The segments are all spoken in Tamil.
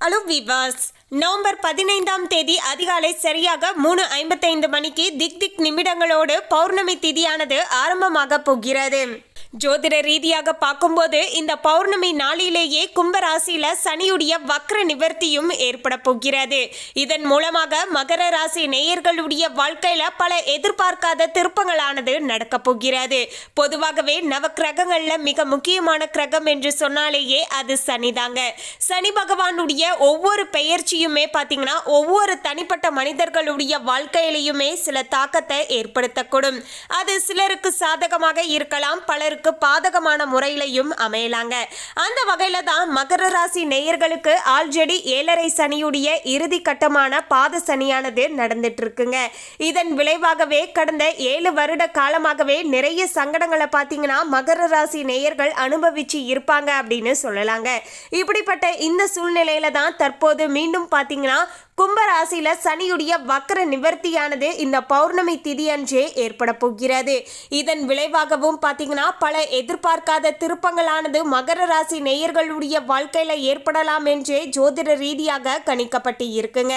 ஹலோ விவாஸ் நவம்பர் பதினைந்தாம் தேதி அதிகாலை சரியாக மூணு ஐம்பத்தைந்து மணிக்கு திக் திக் நிமிடங்களோடு பௌர்ணமி திதியானது ஆரம்பமாக போகிறது. ஜோதிட ரீதியாக பார்க்கும்போது இந்த பௌர்ணமி நாளிலேயே கும்பராசியில சனியுடைய வக்ர நிவர்த்தியும் ஏற்பட போகிறது. இதன் மூலமாக மகர ராசி நேயர்களுடைய வாழ்க்கையில பல எதிர்பார்க்காத திருப்பங்களானது நடக்க போகிறது. பொதுவாகவே நவ கிரகங்கள்ல மிக முக்கியமான கிரகம் என்று சொன்னாலேயே அது சனிதாங்க. சனி பகவானுடைய ஒவ்வொரு பெயர்ச்சியுமே பார்த்தீங்கன்னா ஒவ்வொரு தனிப்பட்ட மனிதர்களுடைய வாழ்க்கையிலையுமே சில தாக்கத்தை ஏற்படுத்தக்கூடும். அது சிலருக்கு சாதகமாக இருக்கலாம் பலருக்கு பாதகமான முறையிலையும் அமையலாங்க. அந்த வகையில தான் மகர ராசி நேயர்களுக்கு ஆல்ரெடி ஏழரை சனியுடைய இறுதி கட்டமான பாத சனியானது நடந்துட்டு இருக்குங்க இதன் விளைவாகவே கடந்த ஏழு வருட காலமாகவே நிறைய சங்கடங்களை பார்த்தீங்கன்னா மகர ராசி நேயர்கள் அனுபவிச்சு இருப்பாங்க அப்படின்னு சொல்லலாங்க. இப்படிப்பட்ட இந்த சூழ்நிலையில தான் தற்போது மீண்டும் பார்த்தீங்கன்னா கும்பராசியில சனியுடைய வக்கர நிவர்த்தியானது இந்த பௌர்ணமி திதியன்றே ஏற்பட போகிறது. இதன் விளைவாகவும் பார்த்தீங்கன்னா பல எதிர்பார்க்காத திருப்பங்களானது மகர ராசி நேயர்களுடைய வாழ்க்கையில ஏற்படலாம் என்றே ஜோதிட ரீதியாக கணிக்கப்பட்டு இருக்குங்க.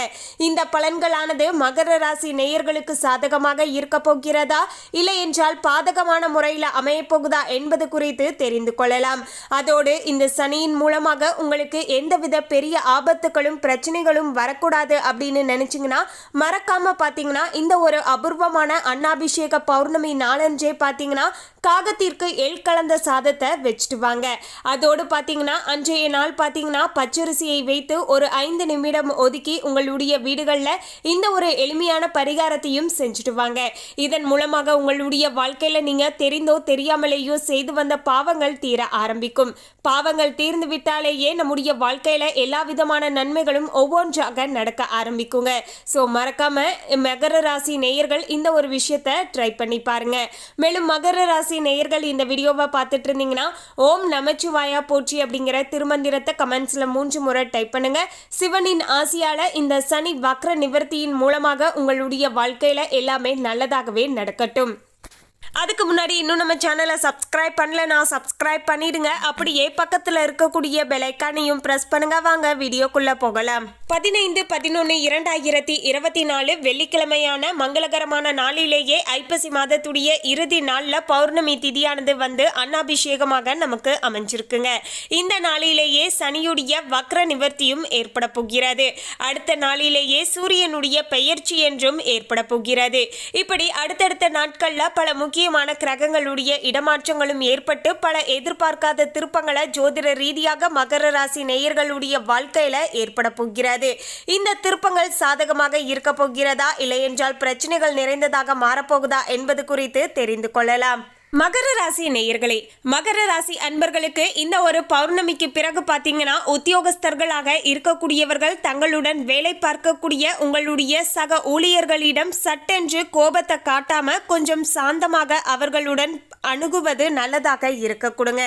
இந்த பலன்களானது மகர ராசி நேயர்களுக்கு சாதகமாக இருக்க போகிறதா? இல்லை என்றால் பாதகமான முறையில் அமையப்போகுதா என்பது குறித்து தெரிந்து கொள்ளலாம். அதோடு இந்த சனியின் மூலமாக உங்களுக்கு எந்தவித பெரிய ஆபத்துகளும் பிரச்சனைகளும் வரக்கூடாது அப்படின்னு நினச்சிங்கன்னா மறக்காம பாத்தீங்கன்னா இந்த ஒரு அபூர்வமான அன்னாபிஷேக பௌர்ணமி நாளன்றே பாத்தீங்கன்னா காகத்திற்கு எள் கலந்த சாதத்தை வச்சுட்டு வாங்க அதோடு பார்த்தீங்கன்னா அன்றைய நாள் பார்த்தீங்கன்னா பச்சரிசியை வைத்து ஒரு ஐந்து நிமிடம் ஒதுக்கி உங்களுடைய வீடுகளில் இந்த ஒரு எளிமையான பரிகாரத்தையும் செஞ்சுட்டு வாங்க இதன் மூலமாக உங்களுடைய வாழ்க்கையில் நீங்கள் தெரிந்தோ தெரியாமலேயோ செய்து வந்த பாவங்கள் தீர ஆரம்பிக்கும். பாவங்கள் தீர்ந்து விட்டாலேயே நம்முடைய வாழ்க்கையில் எல்லா விதமான நன்மைகளும் ஒவ்வொன்றாக நடக்க ஆரம்பிக்குங்க. ஸோ மறக்காம மகர ராசி நேயர்கள் இந்த ஒரு விஷயத்தை ட்ரை பண்ணி பாருங்க. மேலும் மகர ராசி நேயர்கள் இந்த வீடியோவை பார்த்துட்டு இருந்தீங்கன்னா ஓம் நமச்சிவாயா போற்றி அப்படிங்கிற திருமந்திரத்தை கமெண்ட்ஸ்ல மூன்று முறை டைப் பண்ணுங்க. சிவனின் ஆசியால இந்த சனி வக்ர நிவர்த்தியின் மூலமாக உங்களுடைய வாழ்க்கையில எல்லாமே நல்லதாகவே நடக்கட்டும். அதுக்கு முன்னாடி இன்னும் நம்ம சேனலை சப்ஸ்கிரைப் பண்ணலனா சப்ஸ்கிரைப் பண்ணிடுங்க. அப்படியே பக்கத்தில் இருக்கக்கூடிய பெலைக்கானையும் ப்ரெஸ் பண்ணுங்க. வாங்க வீடியோக்குள்ளே போகலாம். பதினைந்து பதினொன்று இரண்டாயிரத்தி இருபத்தி நாலு வெள்ளிக்கிழமையான மங்களகரமான நாளிலேயே ஐப்பசி மாதத்துடைய இறுதி நாளில் பௌர்ணமி திதியானது வந்து அன்னாபிஷேகமாக நமக்கு அமைஞ்சிருக்குங்க. இந்த நாளிலேயே சனியுடைய வக்ர நிவர்த்தியும் ஏற்பட போகிறது. அடுத்த நாளிலேயே சூரியனுடைய பெயர்ச்சி என்றும் ஏற்பட போகிறது. இப்படி அடுத்தடுத்த நாட்களில் பல முக்கிய முக்கியமான கிரகங்களுடைய இடமாற்றங்களும் ஏற்பட்டு பல எதிர்பார்க்காத திருப்பங்களை ஜோதிட ரீதியாக மகர ராசி நேயர்களுடைய வாழ்க்கையில ஏற்பட போகிறது. இந்த திருப்பங்கள் சாதகமாக இருக்க போகிறதா? இல்லையென்றால் பிரச்சனைகள் நிறைந்ததாக மாறப்போகுதா என்பது குறித்து தெரிந்து கொள்ளலாம். மகர ராசி நேயர்களே மகர ராசி அன்பர்களுக்கு இந்த ஒரு பௌர்ணமிக்கு பிறகு பார்த்தீங்கன்னா உத்தியோகஸ்தர்களாக இருக்கக்கூடியவர்கள் தங்களுடன் வேலை பார்க்கக்கூடிய உங்களுடைய சக ஊழியர்களிடம் சட்டென்று கோபத்தை காட்டாம கொஞ்சம் சாந்தமாக அவர்களுடன் அணுகுவது நல்லதாக இருக்க கொடுங்க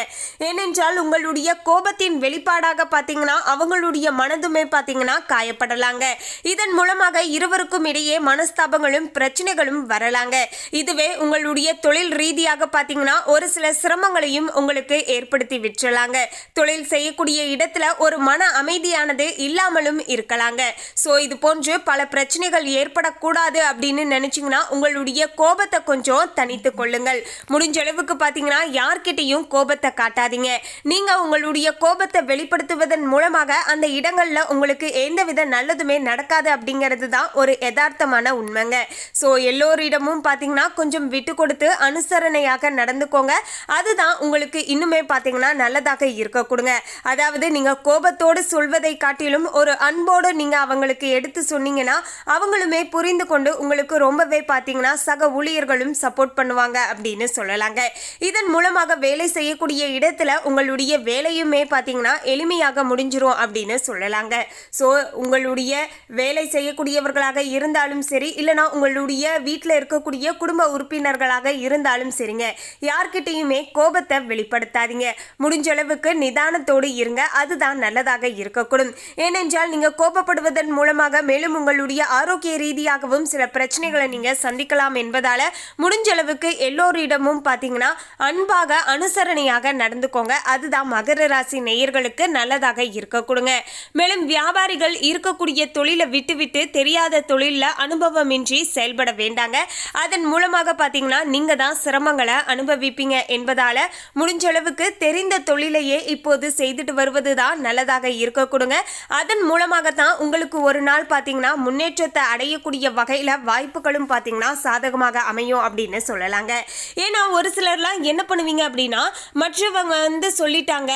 ஏனென்றால் உங்களுடைய கோபத்தின் வெளிப்பாடாக பார்த்தீங்கன்னா அவங்களுடைய மனதுமே பார்த்தீங்கன்னா காயப்படலாங்க. இதன் மூலமாக இருவருக்கும் இடையே மனஸ்தாபங்களும் பிரச்சனைகளும் வரலாங்க. இதுவே உங்களுடைய தொழில் ரீதியாக பார்த்தீங்கன்னா ஒரு சில சிரமங்களையும் உங்களுக்கு ஏற்படுத்தி விட்டுறலாங்க தொழில் செய்யக்கூடிய இடத்துல ஒரு மன அமைதியானது இல்லாமலும் இருக்கலாங்க. ஸோ இது போன்று பல பிரச்சனைகள் ஏற்படக்கூடாது அப்படின்னு நினச்சிங்கன்னா உங்களுடைய கோபத்தை கொஞ்சம் தனித்து கொள்ளுங்கள். முடிஞ்ச அளவுக்கு பார்த்தீங்கன்னா யார்கிட்டையும் கோபத்தை காட்டாதீங்க. நீங்கள் உங்களுடைய கோபத்தை வெளிப்படுத்துவதன் மூலமாக அந்த இடங்களில் உங்களுக்கு எந்தவித நல்லதுமே நடக்காது அப்படிங்கிறது தான் ஒரு யதார்த்தமான உண்மைங்க. ஸோ எல்லோரிடமும் பார்த்தீங்கன்னா கொஞ்சம் விட்டு கொடுத்து அனுசரணையாக நடந்துக்கோங்க. அதுதான் உங்களுக்கு இன்னுமே பார்த்தீங்கன்னா நல்லதாக இருக்கக்கூடுங்க அதாவது நீங்கள் கோபத்தோடு சொல்வதை காட்டிலும் ஒரு அன்போடு நீங்கள் அவங்களுக்கு எடுத்து சொன்னீங்கன்னா அவங்களுமே புரிந்து கொண்டு உங்களுக்கு ரொம்பவே பார்த்தீங்கன்னா சக ஊழியர்களும் சப்போர்ட் பண்ணுவாங்க அப்படின்னு சொல்லலாங்க. இதன் மூலமாக வேலை செய்யக்கூடிய இடத்துல உங்களுடைய வேலையுமே பார்த்தீங்கன்னா எளிமையாக முடிஞ்சிரும் அப்படின்னு சொல்லலாங்க. ஸோ உங்களுடைய வேலை செய்யக்கூடியவர்களாக இருந்தாலும் சரி இல்லைனா உங்களுடைய வீட்டில் இருக்கக்கூடிய குடும்ப உறுப்பினர்களாக இருந்தாலும் சரிங்க. யார்கிட்டையுமே கோபத்தை வெளிப்படுத்தாதீங்க. முடிஞ்ச அளவுக்கு நிதானத்தோடு இருங்க. அதுதான் நல்லதாக இருக்கக்கூடும். ஏனென்றால் நீங்க கோபப்படுவதன் மூலமாக மேலும் உங்களுடைய ஆரோக்கிய ரீதியாகவும் சில பிரச்சனைகளை நீங்க சந்திக்கலாம் என்பதால முடிஞ்ச அளவுக்கு எல்லோரிடமும் பார்த்தீங்கன்னா அன்பாக அனுசரணையாக நடந்துக்கோங்க. அதுதான் மகர ராசி நேயர்களுக்கு நல்லதாக இருக்க கொடுங்க மேலும் வியாபாரிகள் இருக்கக்கூடிய தொழிலை விட்டுவிட்டு தெரியாத தொழிலில் அனுபவமின்றி செயல்பட வேண்டாங்க. அதன் மூலமாக பார்த்தீங்கன்னா நீங்கள் தான் சிரமங்களை அனுபவிப்பீங்க என்பதால முடிஞ்ச அளவுக்கு தெரிந்த தொழிலையே இப்போது செய்துட்டு வருவது தான் நல்லதாக இருக்க கொடுங்க. அதன் மூலமாகத்தான் உங்களுக்கு ஒரு நாள் பார்த்தீங்கன்னா முன்னேற்றத்தை அடையக்கூடிய வகையில் வாய்ப்புகளும் பார்த்தீங்கன்னா சாதகமாக அமையும் அப்படின்னு சொல்லலாங்க. ஏன்னா ஒரு சிலர்லாம் என்ன பண்ணுவீங்க அப்படின்னா மற்றவங்க வந்து சொல்லிட்டாங்க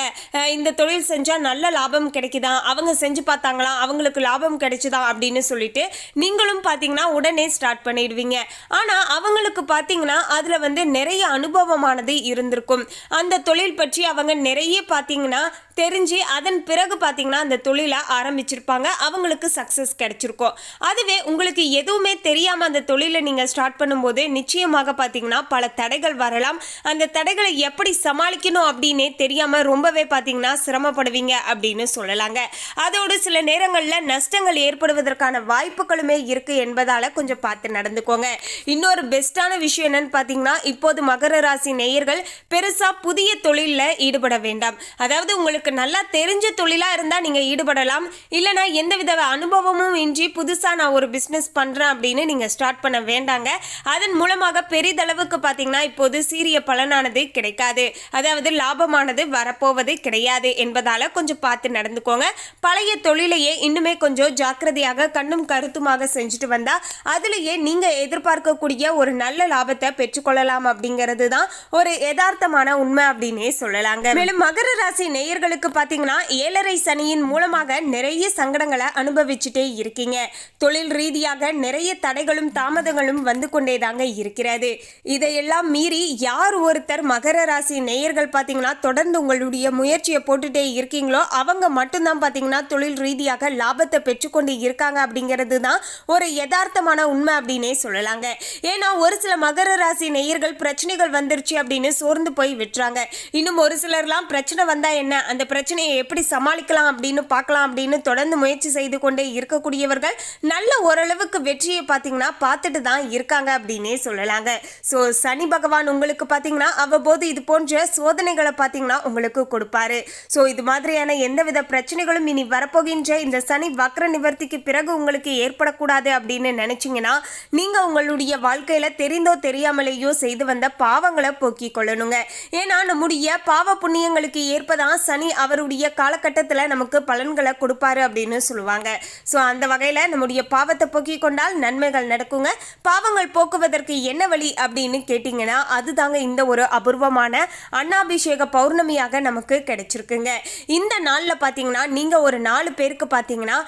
இந்த தொழில் செஞ்சால் நல்ல லாபம் கிடைக்குதா? அவங்க செஞ்சு பார்த்தாங்களா? அவங்களுக்கு லாபம் கிடைச்சுதா? அப்படின்னு சொல்லிட்டு நீங்களும் பார்த்தீங்கன்னா உடனே ஸ்டார்ட் பண்ணிடுவீங்க. ஆனால் அவங்களுக்கு பார்த்தீங்கன்னா அதில் வந்து நிறைய அனுபவமானது இருந்திருக்கும். அந்த தொழில் பற்றி அவங்க நிறைய பார்த்தீங்கன்னா தெரிஞ்சு அதன் பிறகு பார்த்தீங்கன்னா அந்த தொழிலை ஆரம்பிச்சிருப்பாங்க. அவங்களுக்கு சக்ஸஸ் கிடைச்சிருக்கும். அதுவே உங்களுக்கு எதுவுமே தெரியாமல் அந்த தொழிலை நீங்கள் ஸ்டார்ட் பண்ணும்போது நிச்சயமாக பார்த்தீங்கன்னா பல தடைகள் வரலாம். அந்த தடைகளை எப்படி சமாளிக்கணும் அப்படின்னே தெரியாமல் ரொம்பவே பார்த்தீங்கன்னா சிரமப்படுவீங்க அப்படின்னு சொல்லலாங்க. அதோடு சில நேரங்களில் நஷ்டங்கள் ஏற்படுவதற்கான வாய்ப்புகளுமே இருக்குது என்பதால் கொஞ்சம் பார்த்து நடந்துக்கோங்க. இன்னொரு பெஸ்ட்டான விஷயம் என்னன்னு பார்த்தீங்கன்னா இப்போது மகர ராசி நேயர்கள் பெருசா புதிய தொழிலில் ஈடுபட வேண்டாம். அதாவது உங்களுக்கு நல்லா தெரிஞ்ச தொழிலா இருந்தா நீங்க ஈடுபடலாம். இல்லைனா எந்தவித அனுபவமும் இன்றி புதுசா நான் ஒரு பிசினஸ் பண்றேன் அப்படின்னு நீங்க ஸ்டார்ட் பண்ண வேண்டாங்க. அதன் மூலமாக பெரிதளவுக்கு பார்த்தீங்கன்னா இப்போது சீரிய பலனானது கிடைக்காது. அதாவது லாபமானது வரப்போவது கிடையாது என்பதால கொஞ்சம் பார்த்து நடந்துக்கோங்க. பழைய தொழிலையே இன்னுமே கொஞ்சம் ஜாக்கிரதையாக கண்ணும் கருத்துமாக செஞ்சுட்டு வந்தா அதுலேயே நீங்க எதிர்பார்க்கக்கூடிய ஒரு நல்ல லாபத்தை பெற்றுக்கொள்ளலாம் அப்படிங்கிறது தான் ஒரு யதார்த்தமான உண்மை அப்படின்னே சொல்லலாங்க. மேலும் மகர ராசி நேயர்களுக்கு பார்த்தீங்கன்னா ஏழரை சனியின் மூலமாக நிறைய சங்கடங்களை அனுபவிச்சுட்டே இருக்கீங்க. தொழில் ரீதியாக நிறைய தடைகளும் தாமதங்களும் வந்து கொண்டே தாங்க இருக்கிறது. இதையெல்லாம் மீறி யார் ஒருத்தர் மகர ராசி நேயர்கள் பார்த்தீங்கன்னா தொடர்ந்து உங்களுடைய முயற்சியை போட்டுட்டே இருக்கீங்களோ அவங்க மட்டும்தான் பார்த்தீங்கன்னா தொழில் ரீதியாக லாபத்தை பெற்றுக்கொண்டு இருக்காங்க அப்படிங்கிறது தான் ஒரு யதார்த்தமான உண்மை அப்படின்னே சொல்லலாங்க. ஏன்னா ஒரு சில மகர ராசி நேயர்கள் பிரச்சனைகள் வந்துருச்சு அப்படின்னு சோர்ந்து போய் விட்டுறாங்க. இன்னும் ஒரு சிலர்லாம் பிரச்சனை வந்தால் என்ன? அந்த பிரச்சனையை எப்படி சமாளிக்கலாம் அப்படின்னு பார்க்கலாம் அப்படின்னு தொடர்ந்து முயற்சி செய்து கொண்டே இருக்கக்கூடியவர்கள் நல்ல ஓரளவுக்கு வெற்றியை பார்த்தீங்கன்னா பார்த்துட்டு தான் இருக்காங்க அப்படின்னே சொல்லலாங்க. ஸோ சனி பகவான் உங்களுக்கு பார்த்தீங்கன்னா அவ்வப்போது இது போன்ற சோதனைகளை பார்த்தீங்கன்னா உங்களுக்கு கொடுப்பாரு. ஸோ இது மாதிரியான எந்தவித பிரச்சனைகளும் இனி வரப்போகின்ற இந்த சனி வக்ர நிவர்த்திக்கு பிறகு உங்களுக்கு ஏற்படக்கூடாது அப்படின்னு நினைச்சீங்கன்னா நீங்கள் உங்களுடைய வாழ்க்கையில் தெரிந்தோ தெரியாமலேயோ செய்து வந்த பாவங்களை போக்கிக் கொள்ளணுங்க. ஏன்னா நம்முடைய பாவ புண்ணியங்களுக்கு ஏற்பதான் சனி அவருடைய காலகட்டத்தில் நமக்கு பலன்களை கொடுப்பாரு அப்படின்னு சொல்லுவாங்க. ஸோ அந்த வகையில் நம்முடைய பாவத்தை போக்கிக் கொண்டால் நன்மைகள் நடக்குங்க. பாவங்கள் போக்குவதற்கு என்ன வழி அப்படின்னு கேட்டிங்கன்னா அதுதாங்க இந்த ஒரு அபூர்வமான அன்னாபிஷேக பௌர்ணமியாக நமக்கு கிடைச்சிருக்குங்க. இந்த நாளில் பார்த்தீங்கன்னா நீங்கள் ஒரு நாலு பேருக்கு பார்த்தீங்கன்னா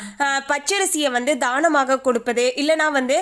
பச்சரிசியை வந்து தானமாக கொடுப்பது இல்லைனா வந்து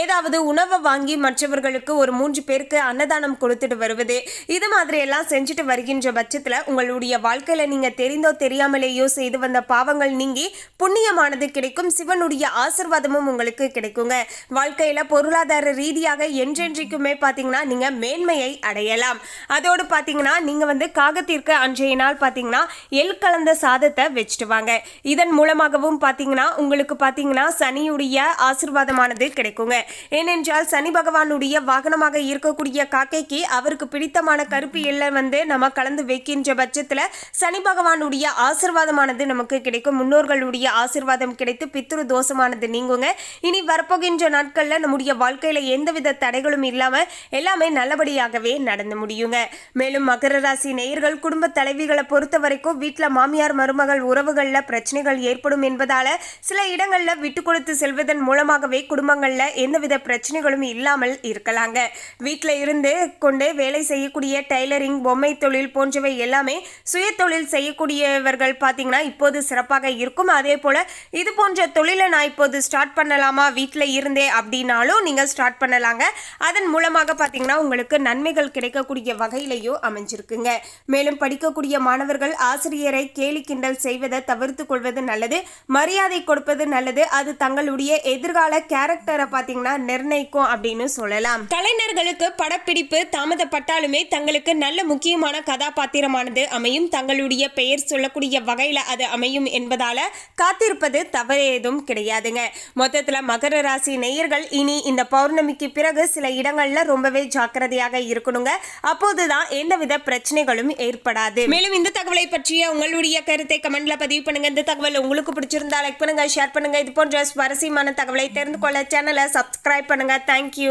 ஏதாவது உணவை வாங்கி மற்றவர்களுக்கு ஒரு மூன்று பேருக்கு அன்னதானம் கொடுத்துட்டு வருவது. இது மாதிரி எல்லாம் செஞ்சுட்டு வருகின்ற பட்சத்தில் உங்களுடைய வாழ்க்கையில் நீங்கள் தெரிந்தோ தெரியாமலேயோ செய்து வந்த பாவங்கள் நீங்கி புண்ணியமானது கிடைக்கும். சிவனுடைய ஆசிர்வாதமும் உங்களுக்கு கிடைக்குங்க. வாழ்க்கையில் பொருளாதார ரீதியாக என்றென்றைக்குமே பார்த்தீங்கன்னா நீங்கள் மேன்மையை அடையலாம். அதோடு பார்த்தீங்கன்னா நீங்கள் வந்து காகத்திற்கு அன்றைய நாள் பார்த்தீங்கன்னா எள் கலந்த சாதத்தை வச்சுட்டு வாங்க. இதன் மூலமாகவும் பார்த்தீங்கன்னா உங்களுக்கு பார்த்தீங்கன்னா சனியுடைய ஆசிர்வாதமானது கிடைக்குங்க. ஏனென்றால் சனி பகவானுடைய வாகனமாக இருக்கக்கூடிய காக்கை காக்கைக்கு அவருக்கு பிடித்தமான கருப்பு எல்லை வந்து நம்ம கலந்து வைக்கின்ற பட்சத்தில் சனி பகவானுடைய ஆசிர்வாதமானது நமக்கு கிடைக்கும். முன்னோர்களுடைய ஆசிர்வாதம் கிடைத்து பித்ரு தோஷமானது நீங்குங்க. இனி வரப்போகின்ற நாட்களில் நம்முடைய வாழ்க்கையில் எந்தவித தடைகளும் இல்லாமல் எல்லாமே நல்லபடியாகவே நடந்து முடியுங்க. மேலும் மகர ராசி நேயர்கள் குடும்ப தலைவிகளை பொறுத்த வரைக்கும் வீட்டில் மாமியார் மருமகள் உறவுகளில் பிரச்சனைகள் ஏற்படும் என்பதால் சில இடங்களில் விட்டு கொடுத்து செல்வதன் மூலமாகவே குடும்பங்களில் எந்தவித பிரச்சனைகளும் இல்லாமல் இருக்கலாங்க. வீட்டில் இருந்து கொண்டு வேலை செய்யக்கூடிய டைலரிங் பொம்மை தொழில் போன்றவை எல்லாமே சுய தொழில் செய்யக்கூடியவர்கள் பார்த்தீங்கன்னா இப்போது சிறப்பாக இருக்கும். அதே போல் இது போன்ற தொழிலை நான் இப்போது ஸ்டார்ட் பண்ணலாமா? வீட்டில் இருந்தே அப்படின்னாலும் நீங்கள் ஸ்டார்ட் பண்ணலாங்க. அதன் மூலமாக பார்த்தீங்கன்னா உங்களுக்கு நன்மைகள் கிடைக்கக்கூடிய வகையிலையும் அமைஞ்சிருக்குங்க. மேலும் படிக்கக்கூடிய மாணவர்கள் ஆசிரியரை கேலி கிண்டல் செய்வதை தவிர்த்து கொள்வது நல்லது. மரியாதை கொடுப்பது நல்லது. அது தங்களுடைய எதிர்கால கேரக்டரை பார்த்தீங்கன்னா நிர்ணயிக்கும் அப்படின்னு சொல்லலாம். கலைஞர்களுக்கு படப்பிடிப்பு தாமதப்பட்டாலுமே தங்களுக்கு நல்ல முக்கியமான கதாபாத்திரமானது அமையும். தங்களுடைய பெயர் சொல்லக்கூடிய வகையில் அது அமையும் என்பதால காத்திருப்பது தவறு ஏதும் கிடையாதுங்க. மொத்தத்தில் மகர ராசி நேயர்கள் இனி இந்த பௌர்ணமிக்கு பிறகு சில இடங்களில் ரொம்பவே ஜாக்கிரதையாக இருக்கணுங்க. அப்போதுதான் எந்தவித பிரச்சனைகளும் ஏற்படாது. மேலும் இந்த தகவலை பற்றிய உங்களுடைய கருத்தை கமெண்ட்ல பதிவு பண்ணுங்க. இந்த தகவல் உங்களுக்கு பிடிச்சிருந்தா லைக் பண்ணுங்க ஷேர் பண்ணுங்க. இது போன்ற சுவாரஸ்யமான தகவலை தெரிந்து கொள்ள சேனலை சப்ஸ்கிரைப் பண்ணுங்க. தேங்க்யூ